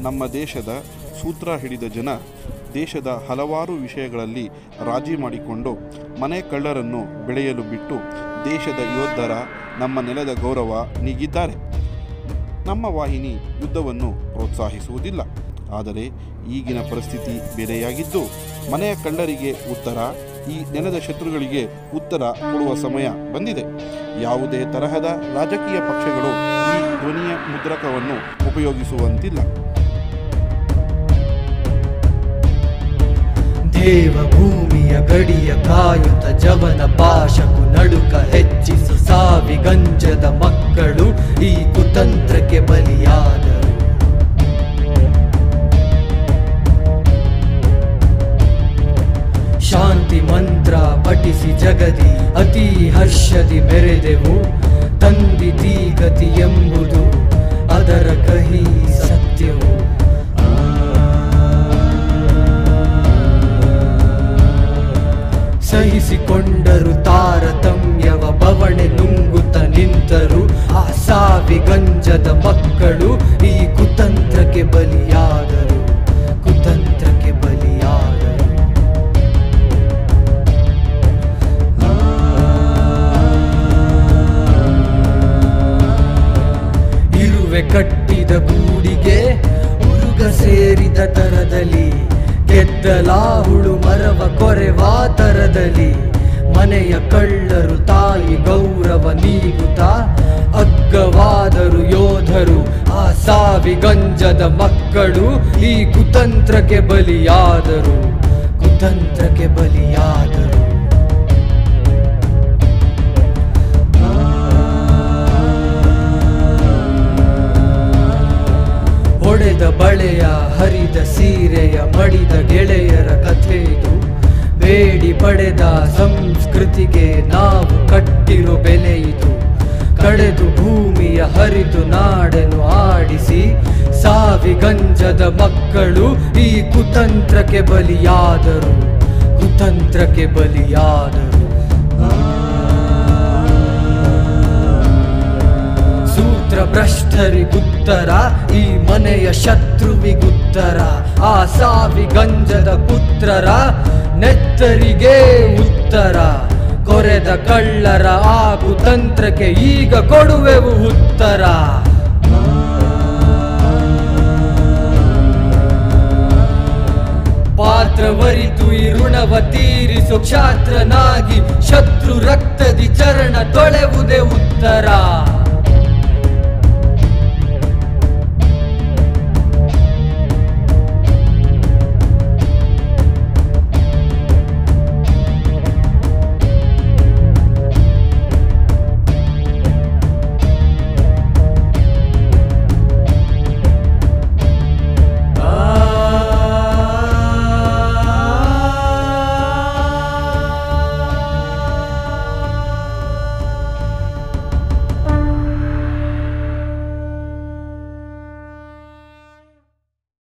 ನಮ್ಮ ದೇಶದ ಸೂತ್ರ ಹಿಡಿದ ಜನ ದೇಶದ ಹಲವಾರು ವಿಷಯಗಳಲ್ಲಿ ರಾಜಿ ಮಾಡಿಕೊಂಡು ಮನೆ ಕಳ್ಳರನ್ನು ಬೆಳೆಯಲು ಬಿಟ್ಟು ದೇಶದ ಯೋಧರ ನಮ್ಮ ನೆಲದ ಗೌರವ ನೀಗಿದ್ದಾರೆ. ನಮ್ಮ ವಾಹಿನಿ ಯುದ್ಧವನ್ನು ಪ್ರೋತ್ಸಾಹಿಸುವುದಿಲ್ಲ. ಆದರೆ ಈಗಿನ ಪರಿಸ್ಥಿತಿ ಬೇರೆಯಾಗಿದ್ದು ಮನೆಯ ಕಳ್ಳರಿಗೆ ಉತ್ತರ, ಈ ನೆಲದ ಶತ್ರುಗಳಿಗೆ ಉತ್ತರ ಕೊಡುವ ಸಮಯ ಬಂದಿದೆ. ಯಾವುದೇ ತರಹದ ರಾಜಕೀಯ ಪಕ್ಷಗಳು ಈ ಧ್ವನಿಯ ಮುದ್ರಕವನ್ನು ಉಪಯೋಗಿಸುವಂತಿಲ್ಲ. ದೇವ ಭೂಮಿಯ ಗಡಿಯ ಕಾಯುತ ಜವನ ಪಾಶಕು ನಡುಕ ಹೆಚ್ಚಿಸು ಸಾವಿಗಂಜದ ಮಕ್ಕಳು ಈ ಕುತಂತ್ರಕ್ಕೆ ಬಲಿಯಾದ ಶಾಂತಿ ಮಂತ್ರ ಪಠಿಸಿ ಜಗದಿ ಅತಿ ಹರ್ಷದಿ ಮೆರೆದೆವು ತಂದಿತಿ ತೀಗತಿ ಎಂಬುದು ಸಹಿಸಿಕೊಂಡರು ತಾರತಮ್ಯವ ಬವಣೆ ನುಂಗುತ್ತ ನಿಂತರು ಆ ಸಾವಿಗಂಜದ ಮಕ್ಕಳು ಈ ಕುತಂತ್ರಕ್ಕೆ ಬಲಿಯಾದರು ಕುತಂತ್ರಕ್ಕೆ ಬಲಿಯಾದರು. ಇರುವೆ ಕಟ್ಟಿದ ಗೂಡಿಗೆ ಉರುಗ ಸೇರಿದ ತರದಲ್ಲಿ ಗೆದ್ದಲಾಹುಳು ಮರವ ಕೊರೆ ವಾತರದಲ್ಲಿ, ಮನೆಯ ಕಳ್ಳರು ತಾಯಿ ಗೌರವ ನೀಗುತ್ತ, ಅಗ್ಗವಾದರು ಯೋಧರು, ಆ ಸಾವಿ ಗಂಜದ ಮಕ್ಕಳು, ಈ ಕುತಂತ್ರಕ್ಕೆ ಬಲಿಯಾದರು ಕುತಂತ್ರಕ್ಕೆ ಬಲಿಯಾದರು. ಬಳೆಯ, ಹರಿದ ಸೀರೆಯ, ಮಡಿದ ಗೆಳೆಯರ ಕಥೆ ಬೇಡಿ ಪಡೆದ ಸಂಸ್ಕೃತಿಗೆ ನಾವು ಕಟ್ಟಿರೋ ಬೆಲೆ ಇದು. ಕಡೆದು ಭೂಮಿಯ ಹರಿದು ನಾಡನ್ನು ಆಡಿಸಿ, ಸಾವಿಗಂಜದ ಮಕ್ಕಳು ಈ ಕುತಂತ್ರಕ್ಕೆ ಬಲಿಯಾದರು. ಕುತಂತ್ರಕ್ಕೆ ಬಲಿಯಾದರು. ಭ್ರಷ್ಟರಿಗುತ್ತರ ಈ ಮನೆಯ ಶತ್ರುವಿಗುತ್ತರ, ಆ ಸಾವಿ ಗಂಜದ ಪುತ್ರರ ನೆತ್ತರಿಗೆ ಉತ್ತರ. ಕೊರೆದ ಕಳ್ಳರ ಆ ಕುತಂತ್ರಕ್ಕೆ ಈಗ ಕೊಡುವೆವು ಉತ್ತರ. ಪಾತ್ರವರಿತು ಈ ಋಣವ ತೀರಿಸು, ಕ್ಷಾತ್ರನಾಗಿ ಶತ್ರು ರಕ್ತದಿ ಚರಣ ತೊಳೆವುದೇ ಉತ್ತರ.